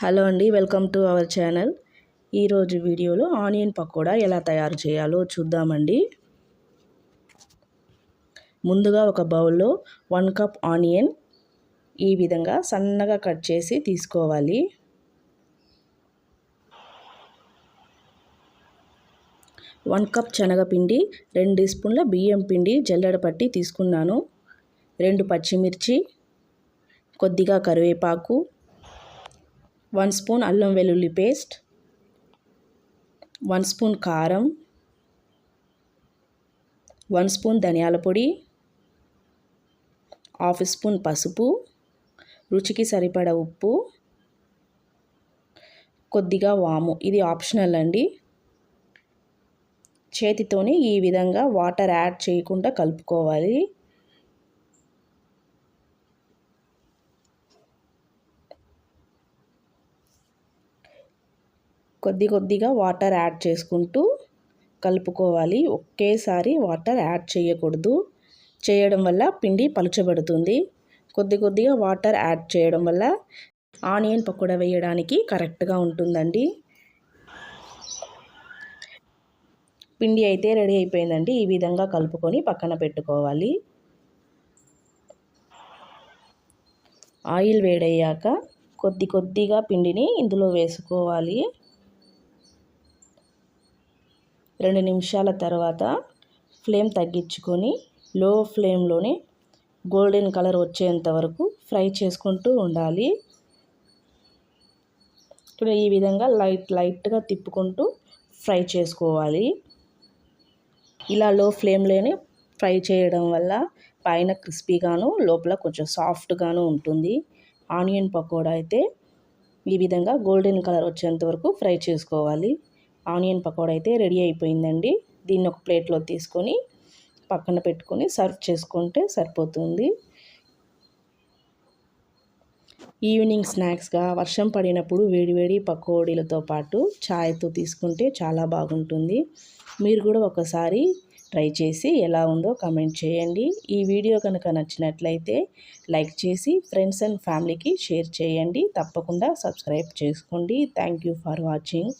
Hello అండి welcome to our channel. ఈరోజు వీడియోలో ఆనియన్ పకోడా ఎలా తయారు చేయాలో చూద్దామండి. ముందుగా ఒక బౌల్లో వన్ కప్ ఆనియన్ ఈ విధంగా సన్నగా కట్ చేసి తీసుకోవాలి. వన్ కప్ శనగపిండి రెండు స్పూన్ల బియ్యం పిండి జల్లెడ పట్టి తీసుకున్నాను. రెండు పచ్చిమిర్చి కొద్దిగా కరివేపాకు వన్ స్పూన్ అల్లం వెల్లుల్లి పేస్ట్ వన్ స్పూన్ కారం వన్ స్పూన్ ధనియాల పొడి హాఫ్ స్పూన్ పసుపు రుచికి సరిపడ ఉప్పు కొద్దిగా వాము. ఇది ఆప్షనల్ అండి. చేతితోని ఈ విధంగా వాటర్ యాడ్ చేయకుండా కలుపుకోవాలి. కొద్ది కొద్దిగా వాటర్ యాడ్ చేసుకుంటూ కలుపుకోవాలి. ఒకేసారి వాటర్ యాడ్ చేయకూడదు. చేయడం వల్ల పిండి పలుచబడుతుంది. కొద్ది కొద్దిగా వాటర్ యాడ్ చేయడం వల్ల ఆనియన్ పకోడా వేయడానికి కరెక్ట్గా ఉంటుందండి. పిండి అయితే రెడీ అయిపోయిందండి. ఈ విధంగా కలుపుకొని పక్కన పెట్టుకోవాలి. ఆయిల్ వేడయ్యాక కొద్ది కొద్దిగా పిండిని ఇందులో వేసుకోవాలి. రెండు నిమిషాల తర్వాత ఫ్లేమ్ తగ్గించుకొని లో ఫ్లేమ్లోనే గోల్డెన్ కలర్ వచ్చేంత వరకు ఫ్రై చేసుకుంటూ ఉండాలి. ఇప్పుడు ఈ విధంగా లైట్ లైట్గా తిప్పుకుంటూ ఫ్రై చేసుకోవాలి. ఇలా లో ఫ్లేమ్లోనే ఫ్రై చేయడం వల్ల పైన క్రిస్పీగాను లోపల కొంచెం సాఫ్ట్గాను ఉంటుంది. ఆనియన్ పకోడా అయితే ఈ విధంగా గోల్డెన్ కలర్ వచ్చేంత వరకు ఫ్రై చేసుకోవాలి. ఆనియన్ పకోడా అయితే రెడీ అయిపోయిందండి. దీన్ని ఒక ప్లేట్లో తీసుకొని పక్కన పెట్టుకొని సర్వ్ చేసుకుంటే సరిపోతుంది. ఈవినింగ్ స్నాక్స్గా వర్షం పడినప్పుడు వేడివేడి పకోడీలతో పాటు ఛాయ్తో తీసుకుంటే చాలా బాగుంటుంది. మీరు కూడా ఒకసారి ట్రై చేసి ఎలా ఉందో కమెంట్ చేయండి. ఈ వీడియో కనుక నచ్చినట్లయితే లైక్ చేసి ఫ్రెండ్స్ అండ్ ఫ్యామిలీకి షేర్ చేయండి. తప్పకుండా సబ్స్క్రైబ్ చేసుకోండి. Thank you for watching.